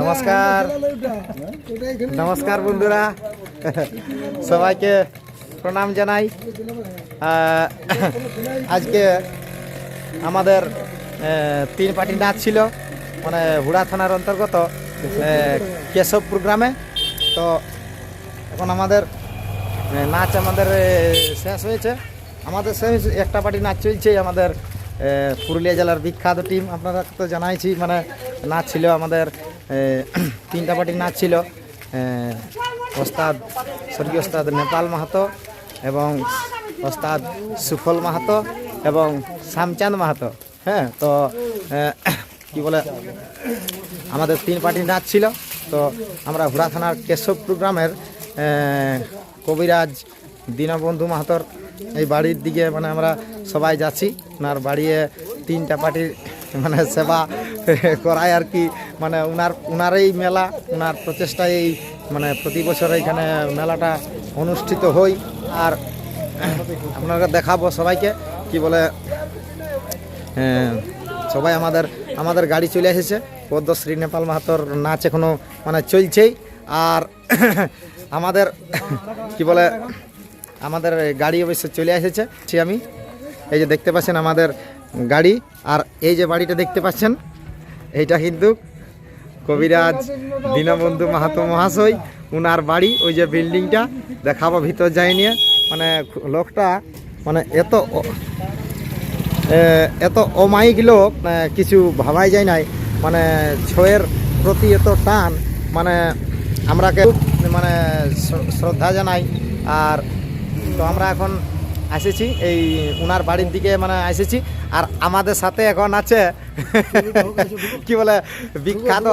নমস্কার। নমস্কার বন্ধুরা। সবাইকে প্রণাম জানাই। আজকে আমাদের তিন পার্টি নাচ ছিল মানে হুড়া থানার অন্তর্গত কেশবপুর গ্রামে। তো এখন আমাদের নাচ আমাদের শেষ হয়েছে। আমাদের শেষ, একটা পার্টি নাচ চলছে, আমাদের পুরুলিয়া জেলার বিখ্যাত টিম আপনারা তো জানাইছি মানে নাচ ছিল আমাদের তিনটা পার্টি নাচ ছিল। ওস্তাদ, স্বর্গীয় ওস্তাদ নেপাল মাহাতো এবং ওস্তাদ সুফল মাহাতো এবং শ্যামচাঁদ মাহাতো। হ্যাঁ তো কি বলে, আমাদের তিন পার্টি নাচ ছিল। তো আমরা হুড়া থানার কেশবপুর গ্রামের কবিরাজ দীনবন্ধু মাহাতর এই বাড়ির দিকে মানে আমরা সবাই যাচ্ছি ওনার বাড়িয়ে তিনটা পার্টির মানে সেবা করায় আর কি। মানে উনার উনার এই মেলা ওনার প্রচেষ্টায় এই মানে প্রতি বছর এখানে মেলাটা অনুষ্ঠিত হই। আর আপনারা দেখাবো সবাইকে কি বলে সবাই আমাদের আমাদের গাড়ি চলে এসেছে। পদ্মশ্রী নেপাল মাহাতোর নাচ এখনও মানে চলছেই। আর আমাদের কি বলে আমাদের গাড়ি অবশ্য চলে এসেছে আমি। এই যে দেখতে পাচ্ছেন আমাদের গাড়ি, আর এই যে বাড়িটা দেখতে পাচ্ছেন, এইটা কিন্তু কবিরাজ দীনবন্ধু মাহাতো মহাশয়, উনার বাড়ি, ওই যে বিল্ডিংটা। দেখাবো, ভিতর যাই নিয়ে। মানে লোকটা মানে এত এত অমায়িক লোক কিছু ভাবাই যায় নাই। মানে ছয়ের প্রতি এত টান মানে আমরা খুব মানে শ্রদ্ধা জানাই। আর তো আমরা এখন এসেছি এই ওনার বাড়ির দিকে মানে এসেছি আর আমাদের সাথে এখন আছে কি বলে? বিখ্যাত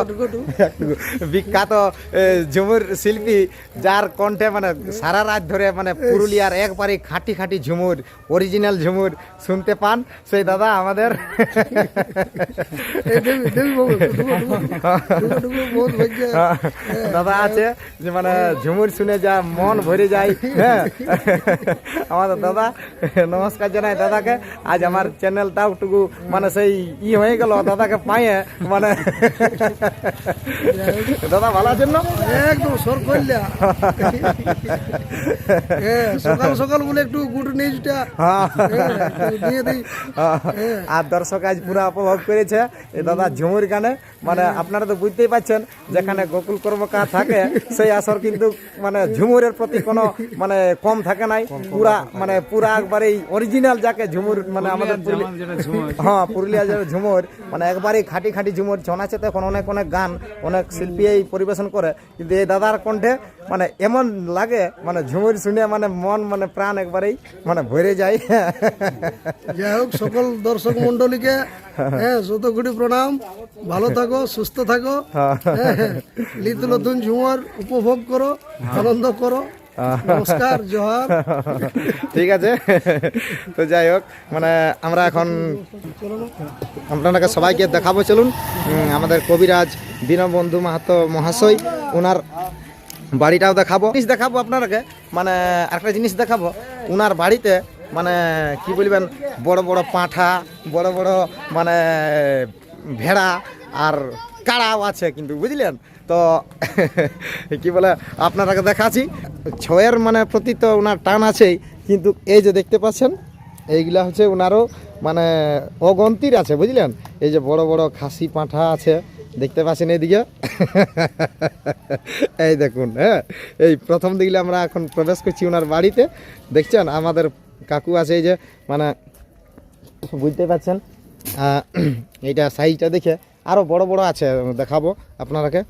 বিখ্যাত ঝুমুর শিল্পী যার কণ্ঠে মানে সারা রাত ধরে মানে পুরুলিয়ার একবারে খাঁটি খাঁটি ঝুমুর অরিজিনাল ঝুমুর শুনতে পান। সেই দাদা আমাদের দাদা আছে যে মানে ঝুমুর শুনে যা মন ভরে যায়। হ্যাঁ। আমাদের দাদা নমস্কার জানাই দাদাকে। আজ আমার চ্যানেলটাও টুকু মানে সেই ই হয়ে গেল দাদাকে পায়ে মানে দাদা ভালো আছেন না? একদম সর করলা। হ্যাঁ সকাল সকাল বলে একটু গুড নিউজটা হ্যাঁ আর দর্শক আজ পুরো উপভোগ করেছে। দাদা ঝুমুর গানে মানে আপনারা তো বুঝতেই পাচ্ছেন যেখানে গোকুল কর্মকার থাকে সেই আসর কিন্তু মানে ঝুমুরের প্রতি কোনো মানে কম থাকে নাই। পুরা মানে পুরা একবারে অরিজিনাল যাকে ঝুমুর মানে আমাদের হ্যাঁ পুরুলিয়া যে ঝুমুর মানে একবারেই খাঁটি খাঁটি ঝুমুর ছনাচে তো এখন অনেক অনেক গান অনেক শিল্পী এই পরিবেশন করে। কিন্তু এই দাদার কণ্ঠে মানে এমন লাগে মানে ঝুমুর শুনে মানে মন মানে প্রাণ একবারেই মানে ভরে যায়। যাই হোক সকল দর্শক মন্ডলীকে হ্যাঁ শত প্রণাম ভালো থাকো সুস্থ থাকো হ্যাঁ, নিত্য নতুন ঝুমর উপভোগ করো আনন্দ করো। নমস্কার, জোহার। ঠিক আছে। তো যাই হোক মানে আমরা এখন আপনাকে সবাইকে দেখাবো, চলুন। আমাদের কবিরাজ দীনবন্ধু মাহাতো মহাশয় ওনার বাড়িটাও দেখাবো। জিনিস দেখাবো আপনাকে মানে একটা জিনিস দেখাবো। ওনার বাড়িতে মানে কি বলবেন, বড় বড় পাঁঠা, বড় বড় মানে ভেড়া আর কাড়াও আছে কিন্তু, বুঝলেন? তো, কি বলে আপনারাকে দেখাচ্ছি ছয়ের মানে প্রতি তো ওনার টান আছেই, কিন্তু এই যে দেখতে পাচ্ছেন, এইগুলা হচ্ছে ওনারও মানে অগন্তির আছে, বুঝলেন? এই যে বড় বড় খাসি পাঁঠা আছে, দেখতে পাচ্ছেন এইদিকে? এই দেখুন হ্যাঁ? এই প্রথম দিকলে আমরা এখন প্রবেশ করছি ওনার বাড়িতে। দেখছেন, আমাদের কাকু আছে এই যে মানে বুঝতে পারছেন এইটা সাইজটা দেখে আরও বড় বড় আছে, দেখাবো আপনারাকে।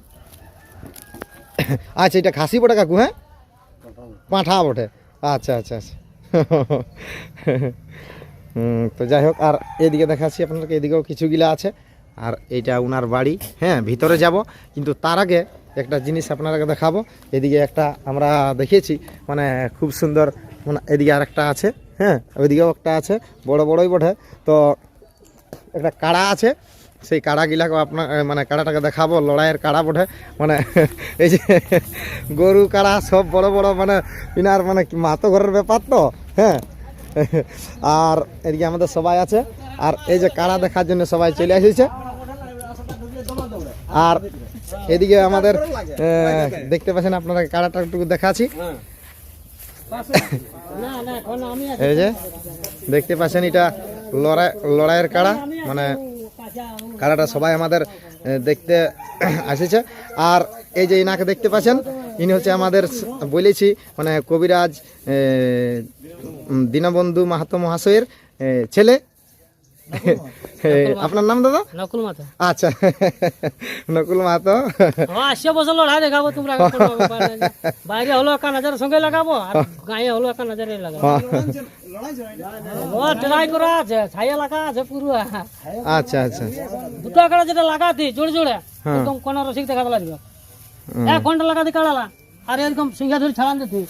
আচ্ছা এটা খাসি বটে কাকু হ্যাঁ? পাঁঠা বটে। আচ্ছা আচ্ছা আচ্ছা। তো যাই হোক, আর এদিকে দেখাচ্ছি আপনাদেরকে, এদিকেও কিছুগুলা আছে। আর এইটা উনার বাড়ি হ্যাঁ ভিতরে যাব। কিন্তু তার আগে একটা জিনিস আপনারাকে দেখাবো। এদিকে একটা আমরা দেখেছি মানে খুব সুন্দর মানে এদিকে আর একটা আছে হ্যাঁ ওইদিকেও একটা আছে, বড় বড়ই বটে। তো একটা কাড়া আছে সেই কাড়াগুলাকে আপনার মানে কাড়াটাকে দেখাবো লড়াইয়ের কাড়া বটে। মানে এই যে গরু কাড়া সব বড় বড় মানে ইনার মানে মাতো ঘরের ব্যাপার তো হ্যাঁ? আর এদিকে আমাদের সবাই আছে। আর এই যে কাড়া দেখার জন্য সবাই চলে এসেছে। আর এদিকে আমাদের দেখতে পাচ্ছেন আপনারা কাড়াটা একটু দেখাচ্ছি। এই যে দেখতে পাচ্ছেন এটা লড়াই লড়াইয়ের কাড়া মানে কাড়াটা সবাই আমাদের দেখতে আসেছে। আর এই যে ইনাকে দেখতে পাচ্ছেন, ইনি হচ্ছে আমাদের বলেছি মানে কবিরাজ দীনবন্ধু মাহাতো মহাশয়ের ছেলে। আপনার নাম দাদা? নকুল মাথা। আচ্ছা নকুল হ্যাঁ আশি বছর লড়াই দেখাবো তোমরা। বাইরে হলো একা নজরের সঙ্গে লাগাবো আর গায়ে হলো একা নজরে লাগাবো। ট্রাই করা আছে ছাইয়া লাগা আছে পুরো। আচ্ছা আচ্ছা। দুটো যেটা লাগাতি জোরে জোরে একদম কোন রসিক দেখা লাগবে। এক ঘণ্টা লাগাতে কাড়ালা আর এরকম সিঙ্গা ধরে ছাড়ান দিতি।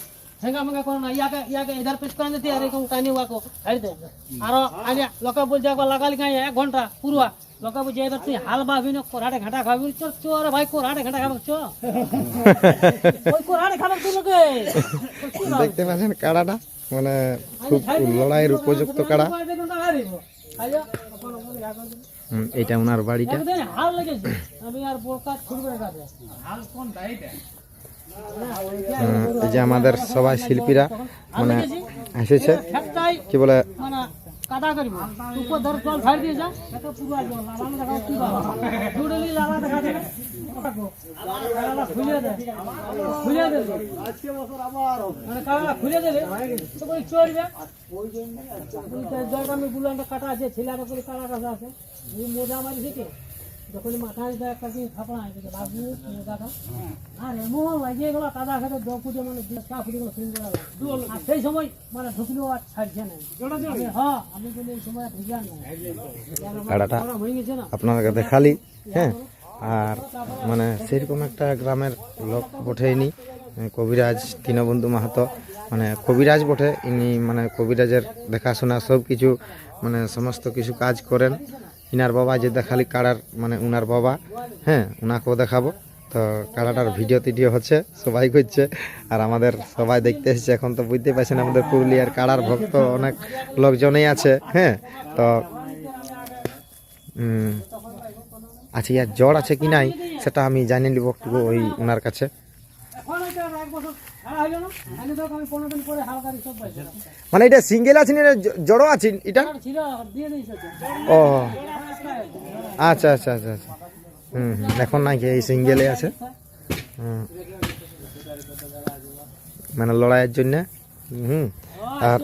এক ঘণ্টা খাবি। খাবে ওই খাবে তুই লোকে? দেখতে পাচ্ছেন কাড়াটা? মানে খুব লড়াইয়ের উপযুক্ত কাড়া। এটা ওনার বাড়িটা। হাল লেগেছে। আমি আর খুলবে কাছে হুম, এই যে আমাদের সবাই শিল্পীরা মানে এসেছে। কি বলে? কাটা আছে ছেলেরা করে কাটা কাটা আছে মোজা মারি থেকে যখন মাথায় দেয় একটা দিন থাপড়া আছে বাবু মোজাটা আর এমন লাগিয়ে গেল কাদা খেতে দু ফুটে মানে চা ফুটে গেল তিন বেলা আর সেই সময় মানে ঢুকলেও আর ছাড়ছে না। হ্যাঁ আমি বলি এই সময় ঢুকলাম না কাড়াটা ওরা হয়ে আপনাকে দেখালি হ্যাঁ। আর মানে সেরকম একটা গ্রামের লোক বটেইনি কবিরাজ দীনবন্ধু মাহাতো। মানে কবিরাজ বটে ইনি মানে কবিরাজের দেখাশোনা সব কিছু মানে সমস্ত কিছু কাজ করেন। ইনার বাবা যে দেখালি কাড়ার মানে উনার বাবা হ্যাঁ উনাকেও দেখাবো। তো কাড়াটার ভিডিও টিডিও হচ্ছে, সবাই করছে। আর আমাদের সবাই দেখতে এসেছে, এখন তো বুঝতে পারছেন আমাদের পুরুলিয়ার কাড়ার ভক্ত অনেক লোকজনই আছে হ্যাঁ তো আচ্ছা ইয়ার জ্বর আছে কি নাই, সেটা আমি জানিয়ে নিব ওই ওনার কাছে। মানে এটা সিঙ্গেল আছে না জড়ো আছে? এটা। ও। আচ্ছা আচ্ছা আচ্ছা আচ্ছা। হুম এখন নাকি এই সিঙ্গেলে আছে। হুম। মানে লড়াইয়ের জন্য। হুম। আর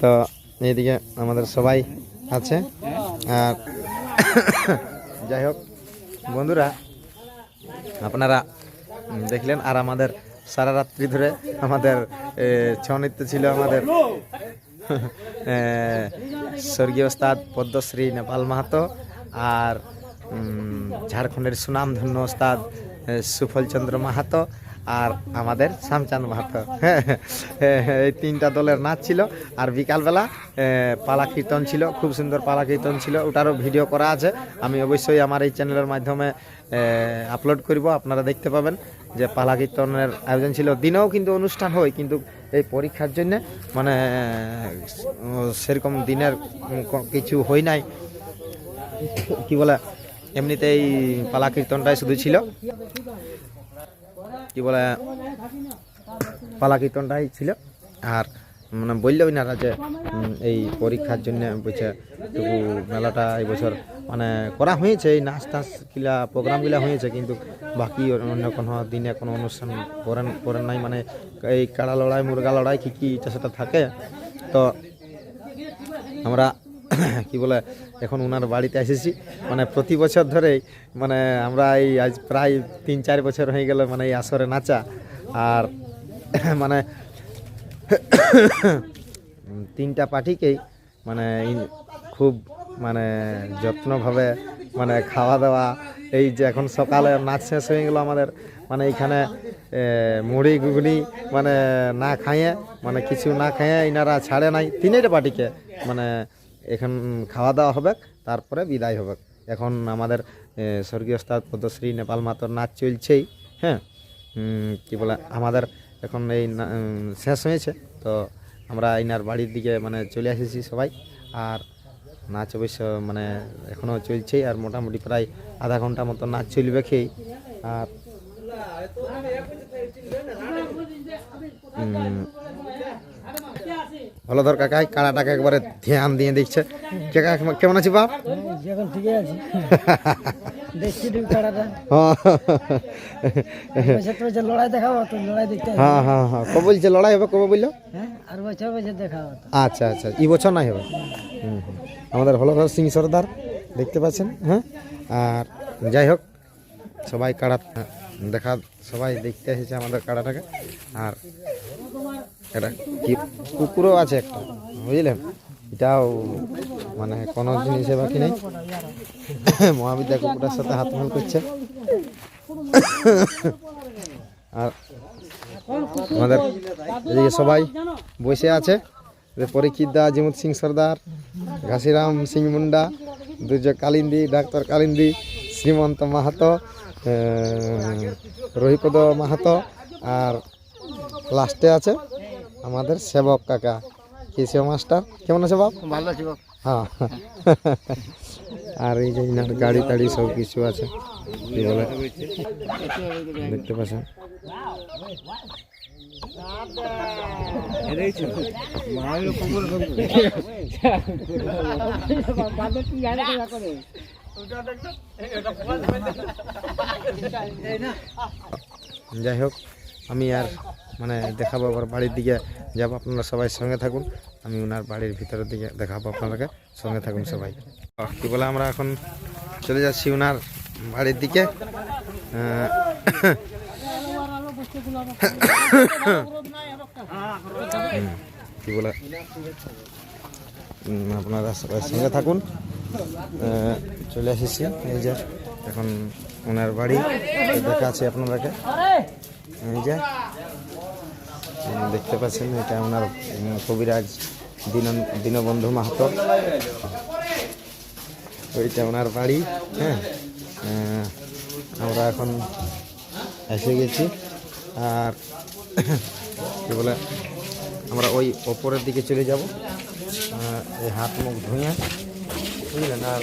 তো এইদিকে আমাদের সবাই আছে। আর যাই হোক, বন্ধুরা আপনারা দেখলেন, আর আমাদের সারা রাত্রি ধরে আমাদের ছৌ নৃত্য ছিল আমাদের স্বর্গীয় ওস্তাদ পদ্মশ্রী নেপাল মাহাতো, আর ঝাড়খণ্ডের সুনামধন্য ওস্তাদ সুফল চন্দ্র মাহাতো আর আমাদের শ্যামচাঁদ মাহাতো। হ্যাঁ এই তিনটা দলের নাচ ছিল। আর বিকালবেলা পালা কীর্তন ছিল, খুব সুন্দর পালা কীর্তন ছিল, ওটারও ভিডিও করা আছে। আমি অবশ্যই আমার এই চ্যানেলের মাধ্যমে আপলোড করব, আপনারা দেখতে পাবেন যে পালা কীর্তনের আয়োজন ছিল। দিনেও কিন্তু অনুষ্ঠান হয়, কিন্তু এই পরীক্ষার জন্য মানে সেরকম দিনের কিছু হয় নাই। কি বলে এমনিতে এই পালা কীর্তনটাই শুধু ছিল। কি বলে পালা কীর্তনটাই ছিল। আর মানে বলল না যে এই পরীক্ষার জন্য বলছে, টুকু মেলাটা এই বছর মানে করা হয়েছে, এই নাচ টাচ কিলা প্রোগ্রামগুলা হয়েছে, কিন্তু বাকি অন্য কোনো দিনে কোনো অনুষ্ঠান করেন করেন নাই। মানে এই কাড়া লড়াই, মুরগা লড়াই, কী কী সেটা থাকে। তো আমরা কি বলে, এখন ওনার বাড়িতে এসেছি। মানে প্রতি বছর ধরেই মানে আমরা এই আজ প্রায় তিন চার বছর হয়ে গেল মানে এই আসরে নাচা। আর মানে তিনটা পার্টিকেই মানে খুব মানে যত্নভাবে মানে খাওয়া দাওয়া, এই যে এখন সকালে নাচ শেষ হয়ে গেলো আমাদের। মানে এইখানে মুড়ি, ঘুগনি মানে না খাইয়ে মানে কিছু না খাইয়ে ইনারা ছাড়ে নাই। তিনটা পার্টিকে মানে এখন খাওয়া দাওয়া হবে, তারপরে বিদায় হবে। এখন আমাদের স্বর্গীয় ওস্তাদ পদ্মশ্রী নেপাল মাতর নাচ চলছেই হ্যাঁ? কি বলে, আমাদের এখন এই শেষ হয়েছে, তো আমরা ইনার বাড়ির দিকে মানে চলে এসেছি সবাই। আর নাচ অবশ্য মানে এখনও চলছেই, আর মোটামুটি প্রায় আধা ঘণ্টা মতো নাচ চলবে খেয়ে আর উম, ভালো ধর কাকাই কাড়াটাকে একবারে ধ্যান দিয়ে দেখছে কাকা কেমন আছি বাপ? এখন ঠিকই আছে। দেখছি তুমি খেলাটা হ্যাঁ বছর তো বছর লড়াই দেখাবো তো লড়াই দেখতে হ্যাঁ হ্যাঁ হ্যাঁ। কবে বলছে লড়াই হবে কবে বলল? হ্যাঁ আর বছর বছর দেখাবো আচ্ছা আচ্ছা এই বছর নাই হবে। আমাদের হলধর সিং সর্দার দেখতে পাচ্ছেন? হ্যাঁ আর যাই হোক সবাই কাড়া দেখা সবাই দেখতে এসেছে আমাদের কাড়াটাকে আর এটা কি? কুকুরও আছে একটা, বুঝলেন? এটাও মানে কোনো জিনিসে বাকি নেই। মহাবিদ্যা কুকুরের সাথে হাত মাল করছে। আর আমাদের এদিকে সবাই বসে আছে। যে পরীক্ষিত দা জিমুত সিং সর্দার, ঘাসিরাম সিং মুন্ডা, দুর্যোগ কালিন্দি, ডাক্তার কালিন্দি, শ্রীমন্ত মাহাতো রহিপদ মাহাতো, আর লাস্টে আছে। আমাদের সেবক কাকা। কেশিও মাস্টার? কেমন আছে বাপ? ভালো আছি হ্যাঁ। আর এই যে ইনার গাড়ি টাড়ি সব কিছু আছে। কি বলে? দেখতে পাচ্ছেন? যাই হোক আমি আর মানে দেখাবো আবার বাড়ির দিকে। যাব আপনারা সবাই সঙ্গে থাকুন। আমি ওনার বাড়ির ভিতরের দিকে দেখাবো আপনাদেরকে। সঙ্গে থাকুন সবাই। কি বলে আমরা এখন চলে যাচ্ছি ওনার বাড়ির দিকে। কি বলে? আপনারা সবাই সঙ্গে থাকুন। চলে এসেছি। এই যে এখন ওনার বাড়ি। দেখাচ্ছি আপনাদেরকে। দেখতে পাচ্ছেন এটা ওনার কবিরাজ দিন দীনবন্ধু মাহাতো। ওইটা ওনার বাড়ি হ্যাঁ? আমরা এখন এসে গেছি। আর কী বলে, আমরা ওই ওপরের দিকে চলে যাব। এই হাত মুখ ধুয়ে, বুঝলেন? আর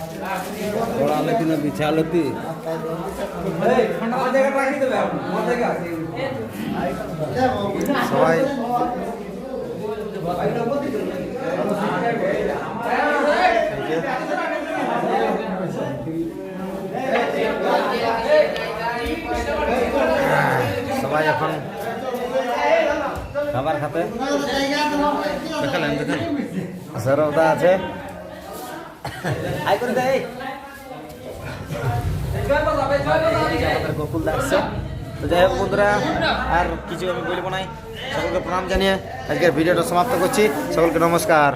আমরা এখন সবাই এই যে সবাই এখন খাবার খাতে। দেখালেন দেখেন সৌরভদা আছে। বন্ধুরা, আর কিছু আমি বলব নাই। সকলকে প্রণাম জানিয়ে আজকের ভিডিওটা সমাপ্ত করছি। সকলকে নমস্কার।